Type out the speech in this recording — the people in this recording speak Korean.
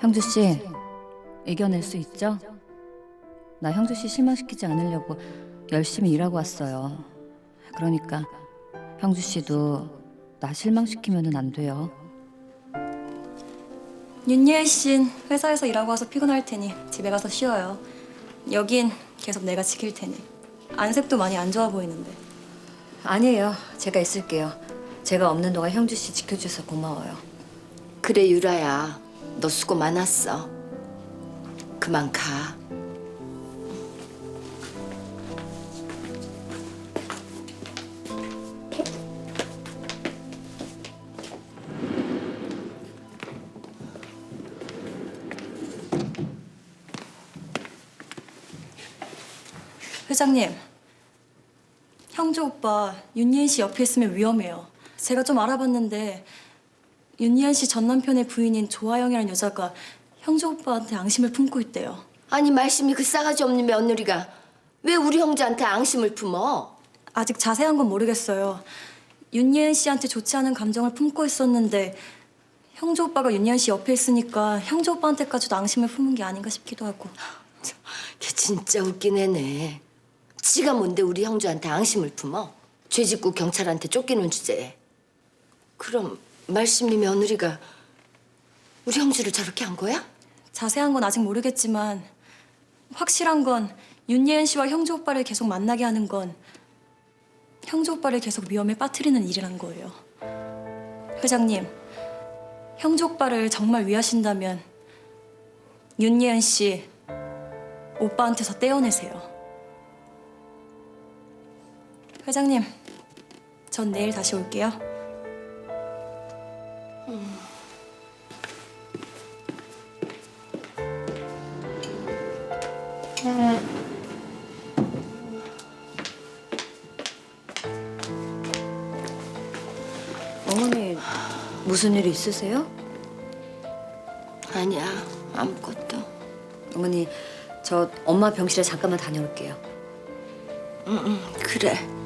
형주 씨 이겨낼 수 있죠? 나 형주 씨 실망시키지 않으려고 열심히 일하고 왔어요. 그러니까 형주 씨도 나 실망시키면은 안 돼요. 윤예희 씨는 회사에서 일하고 와서 피곤할 테니 집에 가서 쉬어요. 여긴 계속 내가 지킬 테니. 안색도 많이 안 좋아 보이는데. 아니에요. 제가 있을게요. 제가 없는 동안 형주 씨 지켜줘서 고마워요. 그래 유라야 너 수고 많았어 그만 가 회장님, 형조 오빠 윤예은 씨 옆에 있으면 위험해요. 제가 좀 알아봤는데 윤예은 씨전 남편의 부인인 조아영이라는 여자가 형조 오빠한테 앙심을 품고 있대요. 아니 말씀이 그 싸가지 없는 며느리가 왜 우리 형제한테 앙심을 품어? 아직 자세한 건 모르겠어요. 윤예은 씨한테 좋지 않은 감정을 품고 있었는데 형조 오빠가 윤예은 씨 옆에 있으니까 형조 오빠한테까지도 앙심을 품은 게 아닌가 싶기도 하고. 걔 진짜 웃긴 애네 지가 뭔데 우리 형제한테 앙심을 품어? 죄 짓고 경찰한테 쫓기는 주제에 그럼 말씀이 며느리가 우리 형제를 저렇게 한 거야? 자세한 건 아직 모르겠지만 확실한 건 윤예은 씨와 형조 오빠를 계속 만나게 하는 건 형조 오빠를 계속 위험에 빠뜨리는 일이란 거예요. 회장님, 형조 오빠를 정말 위하신다면 윤예은 씨 오빠한테서 떼어내세요. 회장님, 전 내일 다시 올게요. 어머니 무슨 일 있으세요? 아니야 아무것도 어머니 저 엄마 병실에 잠깐만 다녀올게요. 응, 응 그래